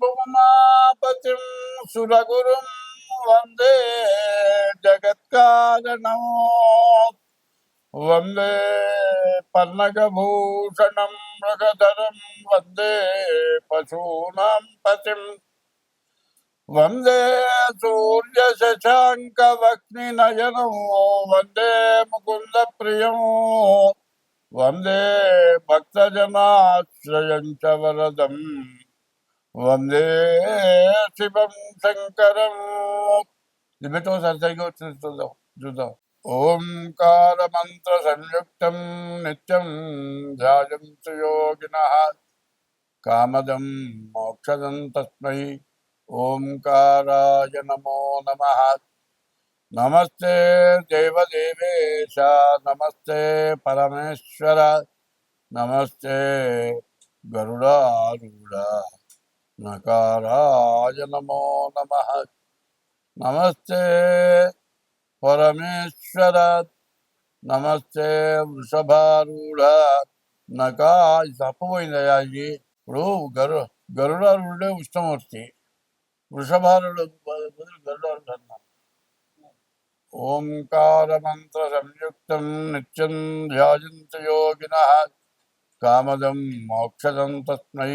புவனாபதிம் சுரகுரும் வந்தே ஜகத்காரணம் வந்தே பன்னகபூஷணம் மிருகதரம் வந்தே பசூனாம் பதிம் வந்தே சூரிய சசாங்கவக்னி நயனம் வந்தே முகுந்த பிரியம் வந்தே பக்தஜனாசிரயம் வரதம் వందే శివం శంకరం. ఇది పెట్టు వచ్చింది చూద్దాం చూద్దాం. ఓంకార మంత్ర సంయుక్తం నిత్యం ధ్యాయం సుయోగిన. కామదం మోక్షదం తస్మై ఓంకారాయ నమో నమ. నమస్తే దేవదేవేశ నమస్తే పరమేశ్వర నమస్తే గరుడారుడా నకారాయ నమో నమ. నమస్తే పరమేశ్వర నమస్తే వృషభారూఢ. నకాయ ఇది తప్పపోయిందయ్యా ఇది. ఇప్పుడు గరు గరుడారుడే ఉష్ణమూర్తి. వృషభారుడు బదులు గరుడారుడు అన్నారు ఓంకార మంత్ర సంయుక్తం నిత్యం ధ్యాయంత యోగిన. కామదం మోక్షదం తస్మై.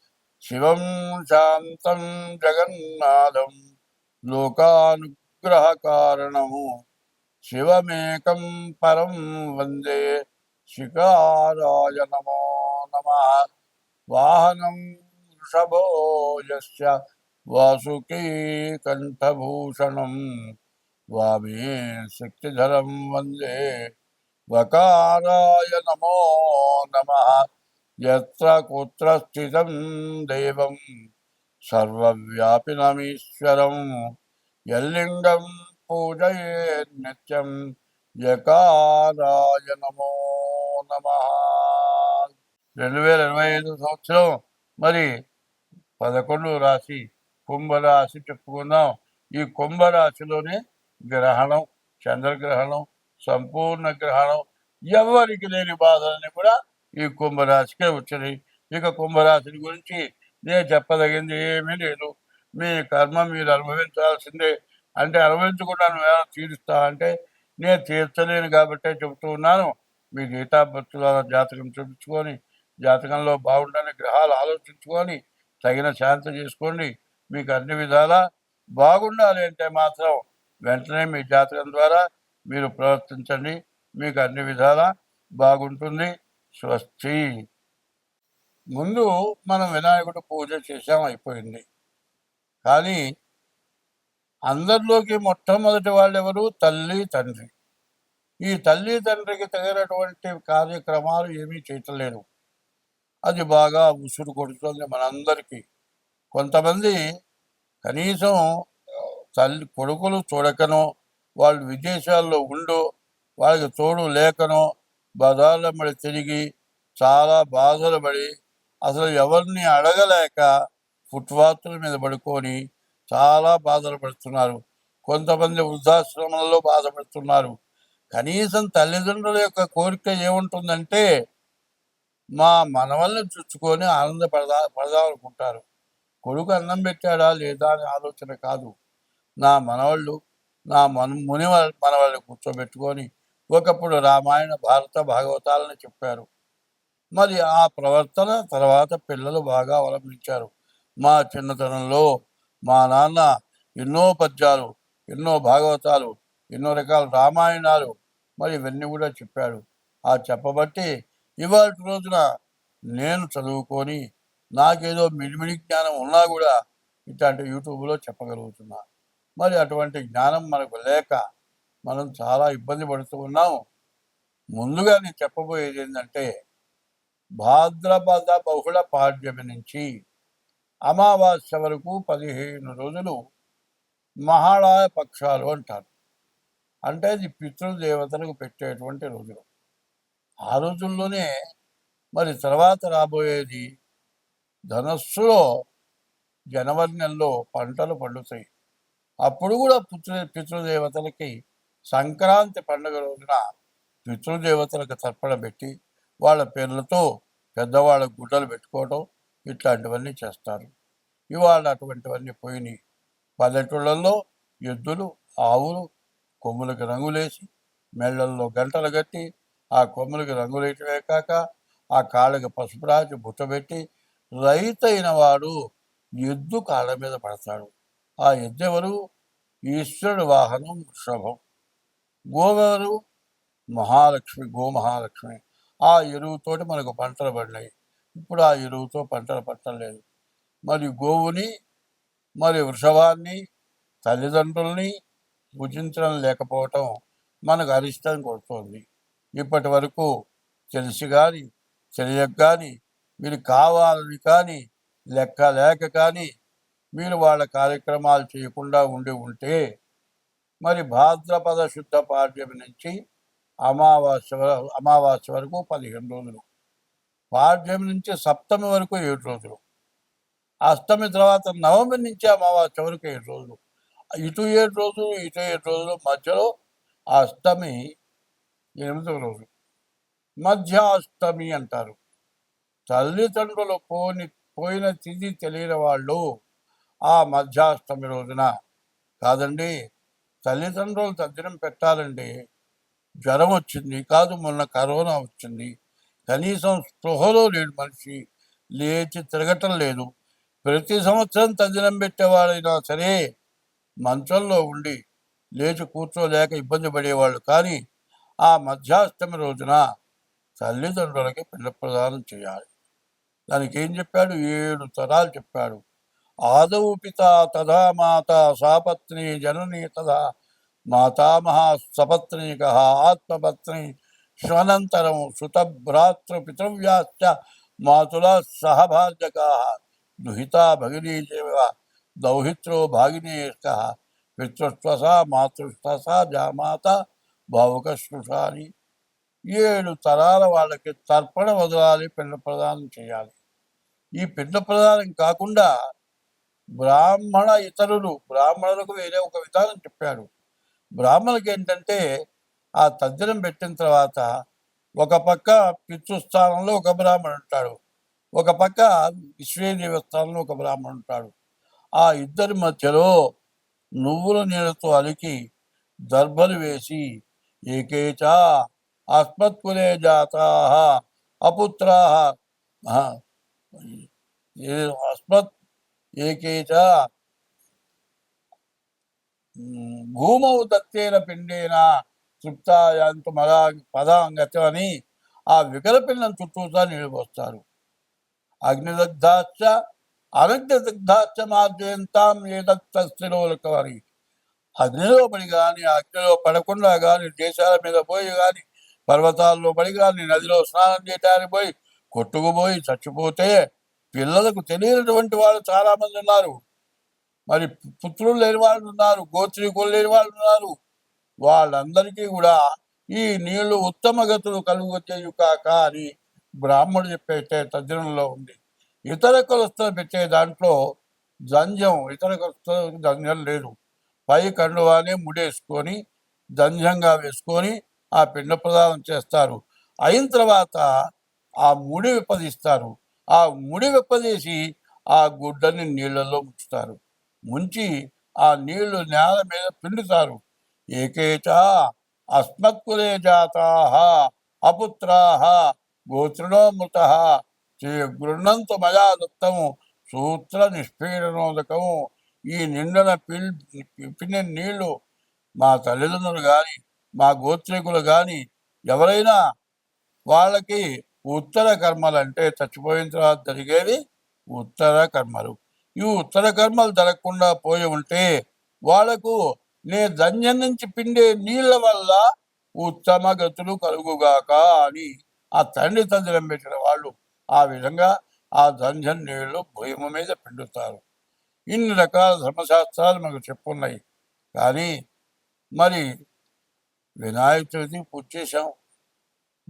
శివం శాంతం జగన్నాథం లోకానుగ్రహకారణము శివమేకం పరం వందే శిఖారాయ నమో నమ. వాహనం వృషభో యస్య వాసుకీ కంఠభూషణం వామే శక్తిధరం వందే వకారాయ నమో నమ. యత్ర కుత్ర స్థితం దేవం సర్వవ్యాపినమీశ్వరం యల్లింగం పూజయే నిత్యం యకారాయ నమో నమ రెండు వేల ఇరవై ఐదు సంవత్సరం మరి పదకొండు రాశి కుంభరాశి చెప్పుకుందాం. ఈ కుంభరాశిలోనే గ్రహణం చంద్రగ్రహణం సంపూర్ణ గ్రహణం ఎవరికి లేని బాధలని కూడా ఈ కుంభరాశికే వచ్చినాయి. ఇక కుంభరాశిని గురించి నేను చెప్పదగింది ఏమీ లేదు. మీ కర్మ మీరు అనుభవించాల్సిందే. అంటే అనుభవించకుండా నువ్వు ఎలా తీరుస్తా అంటే నేను తీర్చలేను కాబట్టే చెబుతూ ఉన్నాను. మీ గీతాభక్తుల జాతకం చూపించుకొని జాతకంలో బాగుండని గ్రహాలు ఆలోచించుకొని తగిన శాంతి చేసుకోండి. మీకు అన్ని విధాలా బాగుండాలి అంటే మాత్రం వెంటనే మీ జాతకం ద్వారా మీరు ప్రవర్తించండి. మీకు అన్ని విధాలా బాగుంటుంది. స్వస్తి ముందు మనం వినాయకుడు పూజ చేసాం అయిపోయింది. కానీ అందరిలోకి మొట్టమొదటి వాళ్ళు ఎవరు? తల్లి తండ్రి. ఈ తల్లి తండ్రికి తగినటువంటి కార్యక్రమాలు ఏమీ చేయట్లేరు అది బాగా ఉసురు కొడుతుంది మనందరికీ. కొంతమంది కనీసం తల్లి కొడుకులు చూడకనో వాళ్ళు విదేశాల్లో ఉండో వాళ్ళకి తోడు లేకనో బజార్లమ్మడి తిరిగి చాలా బాధలు పడి అసలు ఎవరిని అడగలేక ఫుట్పాత్ల మీద పడుకొని చాలా బాధలు పడుతున్నారు కొంతమంది వృద్ధాశ్రమంలో బాధపడుతున్నారు. కనీసం తల్లిదండ్రుల యొక్క కోరిక ఏముంటుందంటే మా మనవల్ని చూసుకొని ఆనందపడదా పడదామనుకుంటారు. కొడుకు అన్నం పెట్టాడా లేదా అనే ఆలోచన కాదు. నా మనవాళ్ళు నా మన ముని మనవాళ్ళు కూర్చోబెట్టుకొని ఒకప్పుడు రామాయణ భారత భాగవతాలని చెప్పారు. మరి ఆ ప్రవర్తన తర్వాత పిల్లలు బాగా అవలంబించారు. మా చిన్నతనంలో మా నాన్న ఎన్నో పద్యాలు ఎన్నో భాగవతాలు ఎన్నో రకాల రామాయణాలు మరి ఇవన్నీ కూడా చెప్పాడు. ఆ చెప్పబట్టి ఇవాళ రోజున నేను చదువుకొని నాకేదో మిడిమిడి జ్ఞానం ఉన్నా కూడా ఇట్లాంటి యూట్యూబ్లో చెప్పగలుగుతున్నా. మరి అటువంటి జ్ఞానం మనకు లేక మనం చాలా ఇబ్బంది పడుతూ ఉన్నాం. ముందుగా నేను చెప్పబోయేది ఏంటంటే భాద్రపద బహుళ పాడ్యమి నుంచి అమావాస్య వరకు పదిహేను రోజులు మహాళాయ పక్షాలు అంటారు. అంటే ఇది పితృదేవతలకు పెట్టేటువంటి రోజులు. ఆ రోజుల్లోనే మరి తర్వాత రాబోయేది ధనస్సులో జనవరి నెలలో పంటలు పండుతాయి. అప్పుడు కూడా పితృ పితృదేవతలకి సంక్రాంతి పండుగ రోజున పితృదేవతలకు తర్పణ పెట్టి వాళ్ళ పేర్లతో పెద్దవాళ్ళ గుడ్డలు పెట్టుకోవడం ఇట్లాంటివన్నీ చేస్తారు. ఇవాళ అటువంటివన్నీ పోయినాయి. పల్లెటూళ్ళల్లో ఎద్దులు ఆవులు కొమ్ములకు రంగులేసి మెళ్ళల్లో గంటలు కట్టి ఆ కొమ్ములకు రంగులేయటమే కాక ఆ కాళ్ళకి పసుపు రాసి బుట్టబెట్టి రైతైన వాడు ఎద్దు కాళ్ళ మీద పడతాడు. ఆ ఎద్దు ఎవరు ఈశ్వరుడు వాహనం వృషభం గోవెవరు మహాలక్ష్మి గోమహాలక్ష్మి. ఆ ఎరువుతోటి మనకు పంటలు పడినాయి. ఇప్పుడు ఆ ఎరువుతో పంటలు పట్టలేదు. మరి గోవుని మరి వృషభాన్ని తల్లిదండ్రుల్ని పూజించడం లేకపోవటం మనకు అరిష్టం కొడుతుంది. ఇప్పటి వరకు తెలిసి కానీ తెలియక కానీ మీరు కావాలని కానీ లెక్క లేక కానీ మీరు వాళ్ళ కార్యక్రమాలు చేయకుండా ఉండి ఉంటే మరి భాద్రపద శుద్ధ పాడ్యమి నుంచి అమావాస్య అమావాస్య వరకు పదిహేను రోజులు. పాడ్యమి నుంచి సప్తమి వరకు ఏడు రోజులు. అష్టమి తర్వాత నవమి నుంచి అమావాస్య వరకు ఏడు రోజులు. ఇటు ఏడు రోజులు ఇటు ఏడు రోజులు మధ్యలో అష్టమి ఎనిమిదవ రోజు. మధ్యాష్టమి అంటారు. తల్లిదండ్రులు పోని పోయిన తిథి తెలియని వాళ్ళు ఆ మధ్యాష్టమి రోజున కాదండి తల్లిదండ్రులు తగ్గడం పెట్టాలండి. జ్వరం వచ్చింది కాదు మొన్న కరోనా వచ్చింది. కనీసం స్పృహలో లేడు మనిషి లేచి తిరగటం లేదు. ప్రతి సంవత్సరం తద్దినం పెట్టేవాడైనా సరే మంచంలో ఉండి లేచి కూర్చోలేక ఇబ్బంది పడేవాళ్ళు. కానీ ఆ మధ్యాష్టమి రోజున తల్లిదండ్రులకి పిల్ల ప్రదానం చేయాలి. దానికి ఏం చెప్పాడు? ఏడు తరాలు చెప్పాడు. ఆదౌ పిత తదా మాత సాపత్ని జనని తదా మాతామహ సపత్నీక ఆత్మపత్ని శ్వనంతరం సుతభ్రాతృ పితృవ్యాశ్చ మాతుల సహభాజకా దుహితా భగినీ దౌహిత్రో భాగినేక పితృస్వస మాతృస్వస జామాత భావుక ఏడు తరాల వాళ్ళకి తర్పణ వదలాలి పిండ ప్రదానం చేయాలి. ఈ పిండ ప్రదానం కాకుండా బ్రాహ్మణ ఇతరులు బ్రాహ్మణులకు వేరే ఒక విధానం చెప్పాడు. బ్రాహ్మణులకి ఏంటంటే ఆ తద్దినం పెట్టిన తర్వాత ఒక పక్క పితృస్థానంలో ఒక బ్రాహ్మణుడు ఉంటాడు. ఒక పక్క విశ్వేదేవ స్థానంలో ఒక బ్రాహ్మణుడు ఉంటాడు. ఆ ఇద్దరి మధ్యలో నువ్వుల నీళ్ళతో అలికి దర్భలు వేసి ఏకేచ అస్మత్కులే జాతా అపుత్రా. అస్మత్ ఏకేచ ఉమ్, భూమౌ దత్తేన పిండేన తృప్తాయంతు మదా పదాంగతం అని ఆ వికల పిండం చుట్టూతా నీళ్ళు అగ్నిదగ్ధాచ అనగ్నిదగ్ధాచ అనగ్నిదగ్ధాశ్చ మార్జయంతాం ఏదత్తిలోలకవరి అగ్నిలో పడి కానీ అగ్నిలో పడకుండా కానీ దేశాల మీద పోయి కానీ పర్వతాల్లో పడి కానీ నదిలో స్నానం చేయడానికి పోయి కొట్టుకుపోయి చచ్చిపోతే పిల్లలకు తెలియనటువంటి వాళ్ళు చాలా మంది ఉన్నారు. మరి పుత్రులు లేని వాళ్ళు ఉన్నారు గోత్రీకులు లేని వాళ్ళు ఉన్నారు. వాళ్ళందరికీ కూడా ఈ నీళ్ళు ఉత్తమ గతులు కలుగు కాక అని బ్రాహ్మణుడు చెప్పే తద్దినంలో ఉంది. ఇతర కులస్తులు పెట్టే దాంట్లో జంజం ఇతర కులస్తులకు జంజం లేదు. పై కండువానే ముడేసుకొని జంజంగా వేసుకొని ఆ పిండ ప్రదానం చేస్తారు. అయిన తర్వాత ఆ ముడి విపదిస్తారు. ఆ ముడి విప్పదీసి ఆ గుడ్డని నీళ్ళల్లో ముంచుతారు. ముంచి ఆ నీళ్ళు నేల మీద పిండుతారు. ఏకేచ అస్మత్కులే జాతా అపుత్రా గోత్రణోమృత శ్రీ గృహంతు మయా దత్తము సూత్ర నిష్పీడనోదకము. ఈ నిండన పిల్ పిన్న నీళ్ళు మా తల్లిదండ్రులు కానీ మా గోత్రికులు కానీ ఎవరైనా వాళ్ళకి ఉత్తర కర్మలు అంటే చచ్చిపోయిన తర్వాత జరిగేది ఉత్తర కర్మలు. ఈ ఉత్తర కర్మలు జరగకుండా పోయి ఉంటే వాళ్ళకు నే ధన్యం నుంచి పిండే నీళ్ళ వల్ల ఉత్తమ గతులు కలుగుగాక అని ఆ తండ్రి తండ్రి పెట్టిన వాళ్ళు ఆ విధంగా ఆ ధన్యం నీళ్ళు భూమి మీద పిండుతారు. ఇన్ని రకాల ధర్మశాస్త్రాలు మనకు చెప్పున్నాయి. కానీ మరి వినాయక చవితి పూజ చేశాం.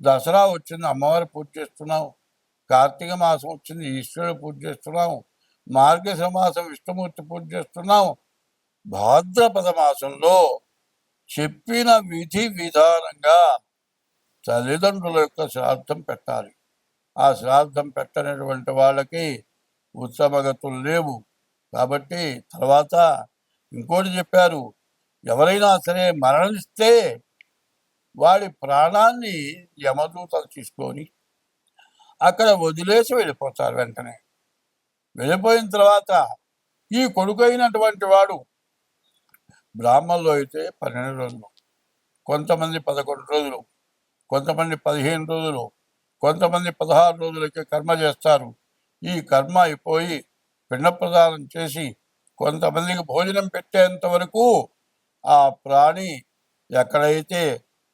దసరా వచ్చింది అమ్మవారి పూజ చేస్తున్నాం కార్తీక మాసం వచ్చింది ఈశ్వరుడు పూజ చేస్తున్నాం మార్గశిర మాసం విష్ణుమూర్తి పూజ చేస్తున్నాం. భాద్రపద మాసంలో చెప్పిన విధి విధానంగా తల్లిదండ్రుల యొక్క శ్రాద్ధం పెట్టాలి. ఆ శ్రాద్ధం పెట్టనటువంటి వాళ్ళకి ఉత్సవగతులు లేవు. కాబట్టి తర్వాత ఇంకోటి చెప్పారు ఎవరైనా సరే మరణిస్తే వాడి ప్రాణాన్ని యమదూతలు తీసుకొని అక్కడ వదిలేసి వెళ్ళిపోతారు వెంటనే. వెళ్ళిపోయిన తర్వాత ఈ కొడుకైనటువంటి వాడు బ్రాహ్మణులు అయితే పన్నెండు రోజులు కొంతమంది పదకొండు రోజులు కొంతమంది పదిహేను రోజులు కొంతమంది పదహారు రోజులకి కర్మ చేస్తారు. ఈ కర్మ అయిపోయి పిండ ప్రదానం చేసి కొంతమందికి భోజనం పెట్టేంత వరకు ఆ ప్రాణి ఎక్కడైతే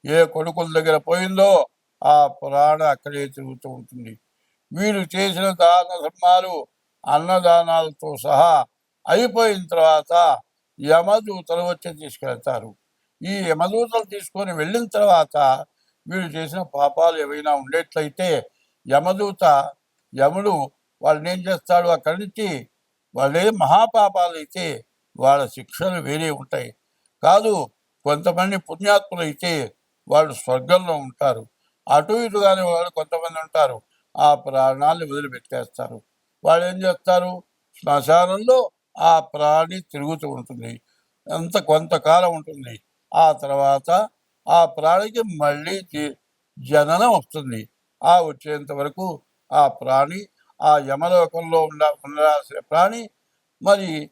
ఏ కొడుకుల దగ్గర పోయిందో ఆ పురాణ అక్కడే తిరుగుతూ ఉంటుంది. వీరు చేసిన దాన ధర్మాలు అన్నదానాలతో సహా అయిపోయిన తర్వాత యమదూతలు వచ్చి తీసుకెళ్తారు. ఈ యమదూతలు తీసుకొని వెళ్ళిన తర్వాత వీళ్ళు చేసిన పాపాలు ఏవైనా ఉండేట్లయితే యమదూత యముడు వాళ్ళని ఏం చేస్తాడు అక్కడి నుంచి వాళ్ళే మహాపాపాలు అయితే వాళ్ళ శిక్షలు వేరే ఉంటాయి. కాదు కొంతమంది పుణ్యాత్ములు అయితే వాళ్ళు స్వర్గంలో ఉంటారు. అటు ఇటు వాళ్ళు కొంతమంది ఉంటారు. ఆ ప్రాణాలను వదిలిపెట్టేస్తారు. వాళ్ళు ఏం చేస్తారు? శ్మశానంలో ఆ ప్రాణి తిరుగుతూ ఉంటుంది. అంత కొంతకాలం ఉంటుంది. ఆ తర్వాత ఆ ప్రాణికి మళ్ళీ జననం వస్తుంది. ఆ వచ్చేంత వరకు ఆ ప్రాణి ఆ యమలోకంలో ఉండ ఉండాల్సిన ప్రాణి మరి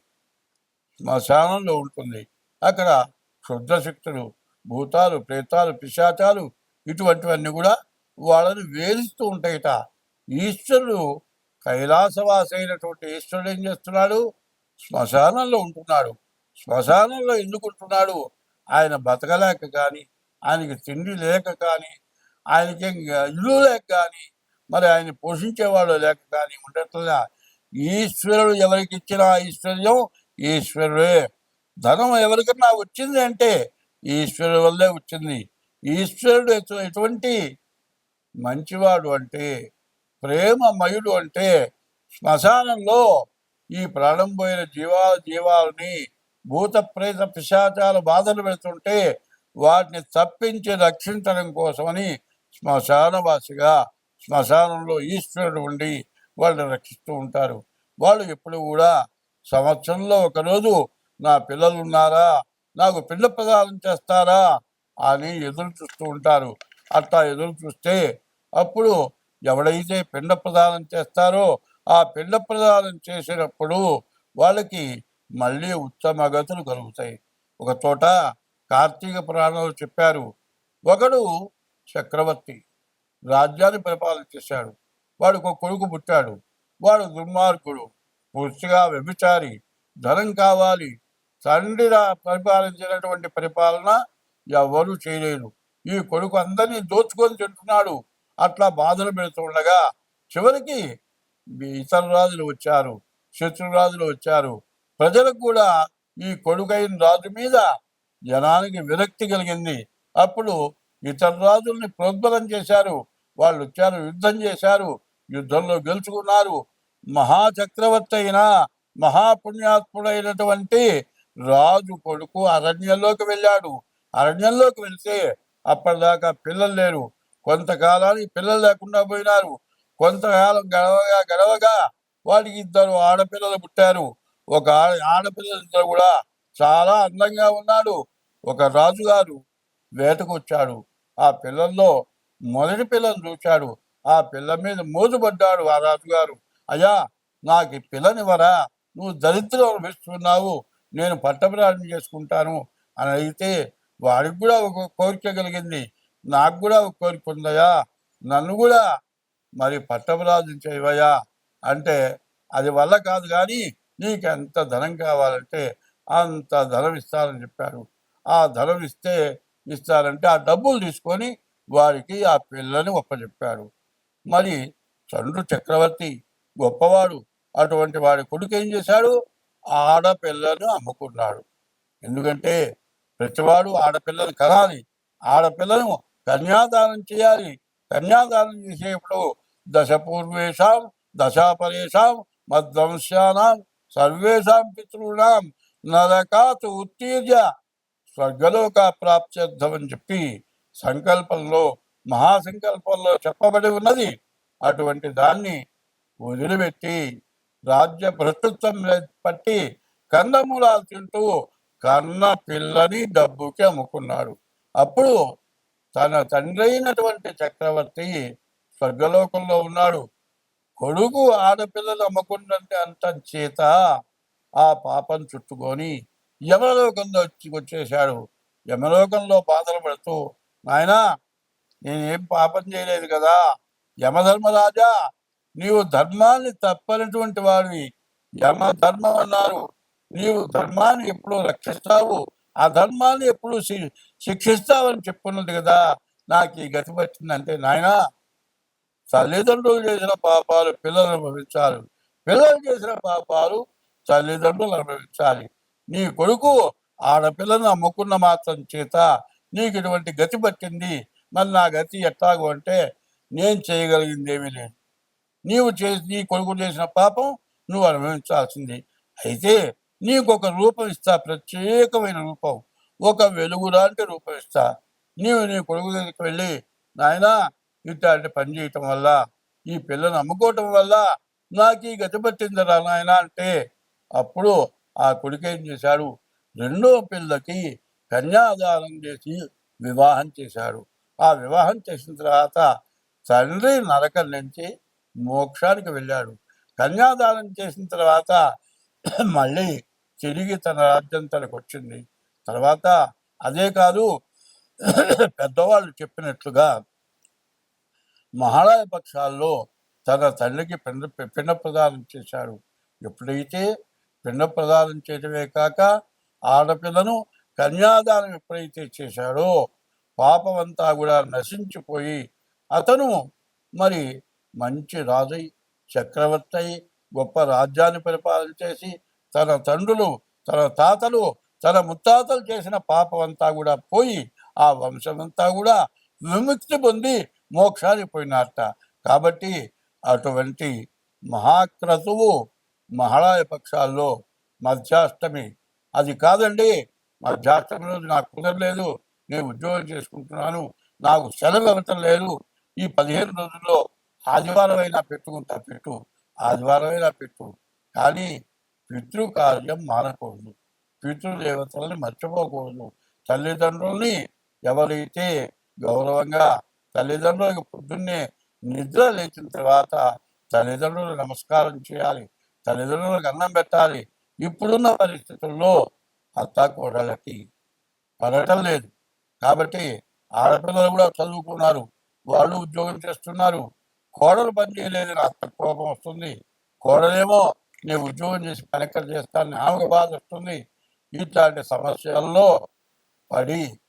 శ్మశానంలో ఉంటుంది. అక్కడ క్షుద్రశక్తులు భూతాలు ప్రేతాలు పిశాచాలు ఇటువంటివన్నీ కూడా వాళ్ళని వేధిస్తూ ఉంటాయిట. ఈశ్వరుడు కైలాసవాసైనటువంటి అయినటువంటి ఈశ్వరుడు ఏం చేస్తున్నాడు? శ్మశానంలో ఉంటున్నాడు. శ్మశానంలో ఎందుకు ఉంటున్నాడు? ఆయన బతకలేక కానీ ఆయనకి తిండి లేక కానీ ఆయనకి ఇల్లు లేక కానీ మరి ఆయన పోషించేవాడు లేక కానీ ఉండట్లా ఈశ్వరుడు ఎవరికి ఇచ్చిన ఐశ్వర్యం? ఈశ్వరుడే. ధనం ఎవరికన్నా వచ్చింది అంటే ఈశ్వరుడు వల్లే వచ్చింది. ఈశ్వరుడు ఎటు- ఎటువంటి మంచివాడు అంటే ప్రేమమయుడు అంటే శ్మశానంలో ఈ ప్రాణం పోయిన జీవాల జీవాలని భూత ప్రేత పిశాచాల బాధలు పెడుతుంటే వాటిని తప్పించి రక్షించడం కోసమని శ్మశానవాసిగా శ్మశానంలో ఈశ్వరుడు ఉండి వాళ్ళని రక్షిస్తూ ఉంటారు. వాళ్ళు ఎప్పుడు కూడా సంవత్సరంలో ఒకరోజు నా పిల్లలు ఉన్నారా నాకు పిండ ప్రదానం చేస్తారా అని ఎదురు చూస్తూ ఉంటారు. అట్లా ఎదురు చూస్తే అప్పుడు ఎవడైతే పిండ ప్రదానం చేస్తారో ఆ పిండ ప్రదానం చేసినప్పుడు వాళ్ళకి మళ్ళీ ఉత్తమ గతులు కలుగుతాయి. ఒక చోట కార్తీక పురాణంలో చెప్పారు. ఒకడు చక్రవర్తి రాజ్యాన్ని పరిపాలన చేశాడు. వాడికి ఒక కొడుకు పుట్టాడు. వాడు దుర్మార్గుడు పూర్తిగా వ్యభిచారి ధనం కావాలి తండ్రి పరిపాలించినటువంటి పరిపాలన ఎవరు చేయలేరు. ఈ కొడుకు అందరినీ దోచుకొని తింటున్నాడు. అట్లా బాధలు పెడుతుండగా చివరికి ఇతర రాజులు వచ్చారు శత్రురాజులు వచ్చారు. ప్రజలకు కూడా ఈ కొడుకైన రాజు మీద జనానికి విరక్తి కలిగింది. అప్పుడు ఇతర రాజుల్ని ప్రోద్బలం చేశారు. వాళ్ళు వచ్చారు యుద్ధం చేశారు యుద్ధంలో గెలుచుకున్నారు. మహాచక్రవర్తి అయిన మహాపుణ్యాత్ముడైనటువంటి రాజు కొడుకు అరణ్యంలోకి వెళ్ళాడు. అరణ్యంలోకి వెళ్తే అప్పటిదాకా పిల్లలు లేరు. కొంతకాలానికి పిల్లలు లేకుండా పోయినారు. కొంతకాలం గడవగా గడవగా వాడికి ఇద్దరు ఆడపిల్లలు పుట్టారు. ఒక ఆడ- ఆడపిల్లలు ఇద్దరు కూడా చాలా అందంగా ఉన్నాడు. ఒక రాజుగారు వేటకు వచ్చాడు. ఆ పిల్లల్లో మొదటి పిల్లను చూశాడు. ఆ పిల్ల మీద మోజుపడ్డాడు ఆ రాజుగారు. అయ్యా నాకు ఈ పిల్లనివరా నువ్వు దరిద్రం అనిపిస్తున్నావు నేను పట్టప్రాణం చేసుకుంటాను అని అడిగితే వాడికి కూడా ఒక కోరిక కలిగింది. నాకు కూడా ఒక కోరిక ఉందయ్యా నన్ను కూడా మరి పట్టపరాజు చేయవయా అంటే అది వల్ల కాదు కానీ నీకు ఎంత ధనం కావాలంటే అంత ధనం ఇస్తారని చెప్పారు ఆ ధనం ఇస్తే ఇస్తారంటే ఆ డబ్బులు తీసుకొని వారికి ఆ పిల్లని ఒప్పచెప్పాడు. మరి చంద్రు చక్రవర్తి గొప్పవాడు. అటువంటి వాడి కొడుకు ఏం చేశాడు? ఆడపిల్లను అమ్ముకున్నాడు. ఎందుకంటే ప్రతివాడు ఆడపిల్లను కనాలి. ఆడపిల్లను కన్యాదానం చేయాలి. కన్యాదానం చేసేప్పుడు దశ పూర్వేషాం దశాపరేషాం మధ్వంశానాం సర్వేషాం పితృణాం నరకాత్ ఉత్తీర్య స్వర్గలోక ప్రాప్త్యర్థమని చెప్పి సంకల్పంలో మహాసంకల్పంలో చెప్పబడి ఉన్నది. అటువంటి దాన్ని వదిలిపెట్టి రాజ్య ప్రస్తుతం పట్టి కందమూలాలు తింటూ కన్న పిల్లని డబ్బుకి అమ్ముకున్నాడు. అప్పుడు తన తండ్రి అయినటువంటి చక్రవర్తి స్వర్గలోకంలో ఉన్నాడు. కొడుకు ఆడపిల్లలు అమ్మకుండంటే అంత చేత ఆ పాపం చుట్టుకొని యమలోకంలో వచ్చి వచ్చేసాడు యమలోకంలో బాధలు పడుతూ నాయనా నేనేం పాపం చేయలేదు కదా? యమధర్మరాజా నీవు ధర్మాన్ని తప్పనటువంటి వాడివి. యమ ధర్మం అన్నారు. నీవు ధర్మాన్ని ఎప్పుడు రక్షిస్తావు. ఆ ధర్మాన్ని ఎప్పుడు శి- శిక్షిస్తావని చెప్పున్నది కదా. నాకు ఈ గతి పట్టిందంటే నాయనా తల్లిదండ్రులు చేసిన పాపాలు పిల్లలు అనుభవించాలి. పిల్లలు చేసిన పాపాలు తల్లిదండ్రులు అనుభవించాలి. నీ కొడుకు ఆడపిల్లను అమ్ముకున్న మాత్రం చేత నీకు ఇటువంటి గతి పట్టింది. మరి నా గతి ఎట్లాగో అంటే నేను చేయగలిగింది ఏమీ లేదు. నీవు చేసి నీ కొడుకు చేసిన పాపం నువ్వు అనుభవించాల్సింది. అయితే నీకు ఒక రూపం ఇస్తా ప్రత్యేకమైన రూపం. ఒక వెలుగు లాంటి రూపం ఇస్తా. నీవు నీ కొడుకు దగ్గరికి వెళ్ళి నాయనా ఇట్లాంటి పని చేయటం వల్ల ఈ పిల్లను అమ్ముకోవటం వల్ల నాకు ఈ గతి పట్టిందిరా నాయన అంటే అప్పుడు ఆ కొడుకు ఏం చేశాడు? రెండో పిల్లకి కన్యాదానం చేసి వివాహం చేశాడు. ఆ వివాహం చేసిన తర్వాత తండ్రి నరకం నుంచి మోక్షానికి వెళ్ళాడు. కన్యాదానం చేసిన తర్వాత మళ్ళీ తిరిగి తన రాజ్యం తనకు వచ్చింది. తర్వాత అదే కాదు పెద్దవాళ్ళు చెప్పినట్లుగా మహారాజ పక్షాల్లో తన తల్లికి పిండ పిండ ప్రదానం చేశాడు ఎప్పుడైతే పిండ ప్రదానం చేయడమే కాక ఆడపిల్లను కన్యాదానం ఎప్పుడైతే చేశాడో పాపమంతా కూడా నశించిపోయి అతను మరి మంచి రాజై చక్రవర్తి అయి గొప్ప రాజ్యాన్ని పరిపాలన చేసి తన తండ్రులు తన తాతలు తన ముత్తాతలు చేసిన పాపం అంతా కూడా పోయి ఆ వంశమంతా కూడా విముక్తి పొంది మోక్షానికి పోయినారట. కాబట్టి అటువంటి మహాక్రతువు మహాళాయ పక్షాల్లో మధ్యాష్టమి. అది కాదండి మధ్యాష్టమి రోజు నాకు కుదరలేదు నేను ఉద్యోగం చేసుకుంటున్నాను నాకు సెలవు ఇవ్వటం లేదు. ఈ పదిహేను రోజుల్లో ఆదివారం అయినా పెట్టుకుంటా పెట్టు. ఆదివారం అయినా పెట్టు. కానీ పితృకార్యం మానకూడదు. పితృదేవతల్ని మర్చిపోకూడదు. తల్లిదండ్రుల్ని ఎవరైతే గౌరవంగా తల్లిదండ్రులకు పొద్దున్నే నిద్ర లేచిన తర్వాత తల్లిదండ్రులు నమస్కారం చేయాలి. తల్లిదండ్రులకు అన్నం పెట్టాలి. ఇప్పుడున్న పరిస్థితుల్లో అత్త కోడలకి పడటం లేదు. కాబట్టి ఆడపిల్లలు కూడా చదువుకున్నారు. వాళ్ళు ఉద్యోగం చేస్తున్నారు. కోడలు పని చేయలేదు నాకు అత్త కోపం వస్తుంది. కోడలేమో నేను ఉద్యోగం చేసి పనిక్కర చేస్తానని ఆమెకు బాధ వస్తుంది. ఇట్లాంటి సమస్యల్లో పడి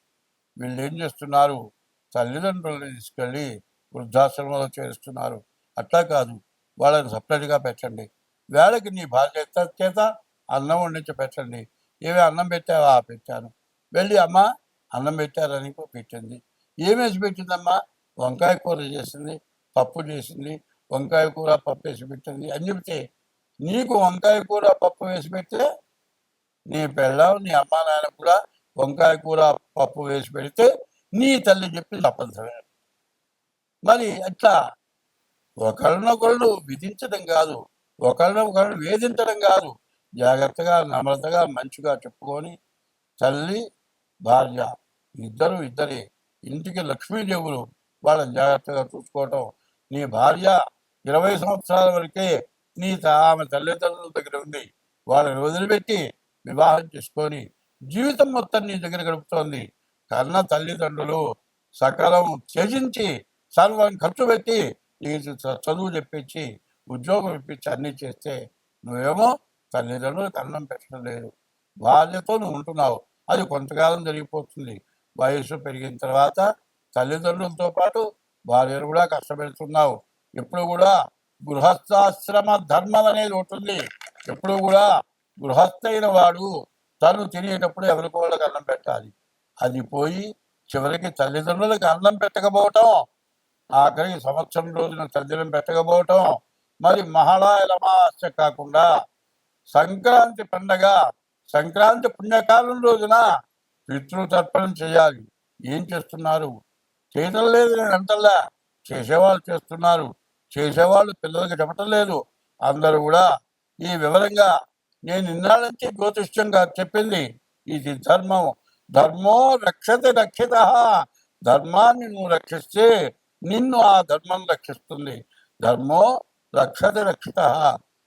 వీళ్ళు ఏం చేస్తున్నారు? తల్లిదండ్రులని తీసుకెళ్ళి వృద్ధాశ్రమంలో చేరుస్తున్నారు. అట్లా కాదు. వాళ్ళని సపరేట్గా పెట్టండి. వేళకి నీ బాధ్యత చేత? అన్నం వండించి పెట్టండి. ఏమి అన్నం పెట్టావా? "ఆ, పెట్టాను. వెళ్ళి అమ్మ అన్నం పెట్టారని పెట్టింది. ఏమేసి పెట్టిందమ్మా? వంకాయ కూర చేసింది. పప్పు చేసింది వంకాయ కూర పప్పు వేసి పెట్టింది అని చెప్తే నీకు వంకాయ కూర పప్పు వేసి పెడితే నీ పిల్లం నీ అమ్మ నాన్న కూడా వంకాయ కూర పప్పు వేసి పెడితే నీ తల్లి చెప్పి తప్పనిసరి మరి అట్లా ఒకరినొకళ్ళు విధించడం కాదు ఒకరినొకరు వేధించడం కాదు. జాగ్రత్తగా నమ్రతగా మంచిగా చెప్పుకొని తల్లి భార్య ఇద్దరు ఇద్దరే ఇంటికి లక్ష్మీదేవులు వాళ్ళని జాగ్రత్తగా చూసుకోవటం నీ భార్య ఇరవై సంవత్సరాల వరకే నీ త- ఆమె తల్లిదండ్రుల దగ్గర ఉంది వాళ్ళని వదిలిపెట్టి వివాహం చేసుకొని జీవితం మొత్తం నీ దగ్గర గడుపుతోంది. కన్న తల్లిదండ్రులు సకలం త్యజించి సర్వం ఖర్చు పెట్టి నీకు చదువు చెప్పించి ఉద్యోగం ఇప్పించి అన్నీ చేస్తే నువ్వేమో తల్లిదండ్రులు కన్నం పెట్టడం లేదు. బాధ్యతో నువ్వు ఉంటున్నావు. అది కొంతకాలం జరిగిపోతుంది. వయసు పెరిగిన తర్వాత తల్లిదండ్రులతో పాటు భార్యను కూడా కష్టపెడుతున్నావు. ఎప్పుడు కూడా గృహస్థాశ్రమ ధర్మం అనేది ఉంటుంది. ఎప్పుడు కూడా గృహస్థైన వాడు తను తినేటప్పుడు ఎవరికి వాళ్ళకి అన్నం పెట్టాలి. అది పోయి చివరికి తల్లిదండ్రులకు అన్నం పెట్టకపోవటం ఆఖరికి సంవత్సరం రోజున తల్లిదండ్రులు పెట్టకపోవటం మరి మహాళాయల కాకుండా సంక్రాంతి పండగ సంక్రాంతి పుణ్యకాలం రోజున పితృతర్పణం చేయాలి. ఏం చేస్తున్నారు? చేయటం లేదు నేను అంటల్లా. చేసేవాళ్ళు చేస్తున్నారు. చేసేవాళ్ళు పిల్లలకి చెప్పటం లేదు. అందరూ కూడా ఈ వివరంగా నేను ఇన్నాళ్ళ నుంచి జ్యోతిష్యంగా చెప్పింది. ఇది ధర్మం. ధర్మో రక్షత రక్షిత. ధర్మాన్ని నువ్వు రక్షిస్తే నిన్ను ఆ ధర్మం రక్షిస్తుంది. ధర్మో రక్షత రక్షిత.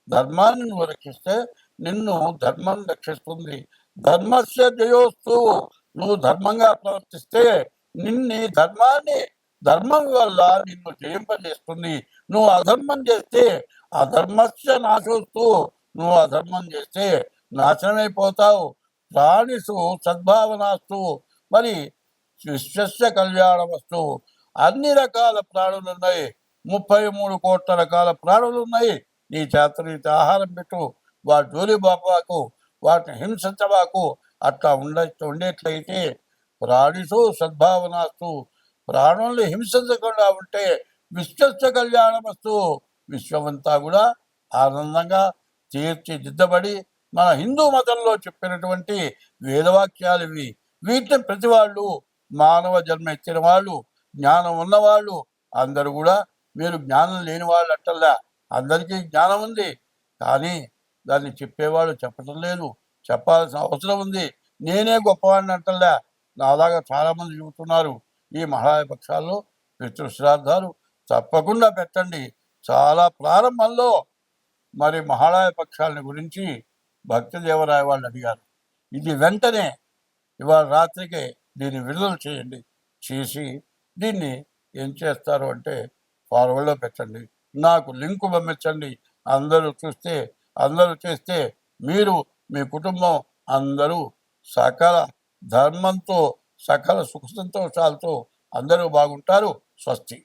ధర్మాన్ని నువ్వు రక్షిస్తే నిన్ను ధర్మం రక్షిస్తుంది. ధర్మస్య జయోస్తు. నువ్వు ధర్మంగా ప్రవర్తిస్తే నిన్ని ధర్మాన్ని ధర్మం వల్ల నిన్ను జయింపజేస్తుంది. నువ్వు అధర్మం చేస్తే అధర్మస్య నాశోస్తూ. నువ్వు అధర్మం చేస్తే నాశనమైపోతావు. ప్రాణిసు సద్భావనాస్తు. మరి విశ్వస్య కళ్యాణ వస్తువు అన్ని రకాల ప్రాణులు ఉన్నాయి ముప్పై మూడు కోట్ల రకాల ప్రాణులు ఉన్నాయి నీ చేత నీతి ఆహారం పెట్టు. వాటి జోలి బాపాకు వాటిని హింసించబాకు. అట్లా ఉండ ఉండేట్లయితే ప్రాణిసు సద్భావనాస్తు. ప్రాణుల్ని హింసించకుండా ఉంటే విశ్వస్య కళ్యాణమస్తు. విశ్వమంతా కూడా ఆనందంగా తీర్చిదిద్దబడి మన హిందూ మతంలో చెప్పినటువంటి వేదవాక్యాలు ఇవి వీటిని ప్రతి వాళ్ళు మానవ జన్మ ఇచ్చిన వాళ్ళు జ్ఞానం ఉన్నవాళ్ళు అందరూ కూడా మీరు జ్ఞానం లేని వాళ్ళు అట్టల్లా అందరికీ జ్ఞానం ఉంది. కానీ దాన్ని చెప్పేవాళ్ళు చెప్పటం లేదు. చెప్పాల్సిన అవసరం ఉంది. నేనే గొప్పవాడిని అంటల్లా. నాలాగా చాలామంది చెబుతున్నారు ఈ మహాలయ పక్షాల్లో పితృశ్రాద్ధాలు తప్పకుండా పెట్టండి. చాలా ప్రారంభంలో మరి మహాలయ పక్షాలని గురించి భక్తి దేవరాయ వాళ్ళు అడిగారు. ఇది వెంటనే ఇవాళ రాత్రికే దీన్ని విడుదల చేయండి. చేసి దీన్ని ఏం చేస్తారు అంటే ఫార్వర్డ్లో పెట్టండి. నాకు లింకు పంపించండి. అందరూ చూస్తే అందరూ చేస్తే మీరు మీ కుటుంబం అందరూ సకల ధర్మంతో సకల సుఖ సంతోషాలతో అందరూ బాగుంటారు. స్వస్తి.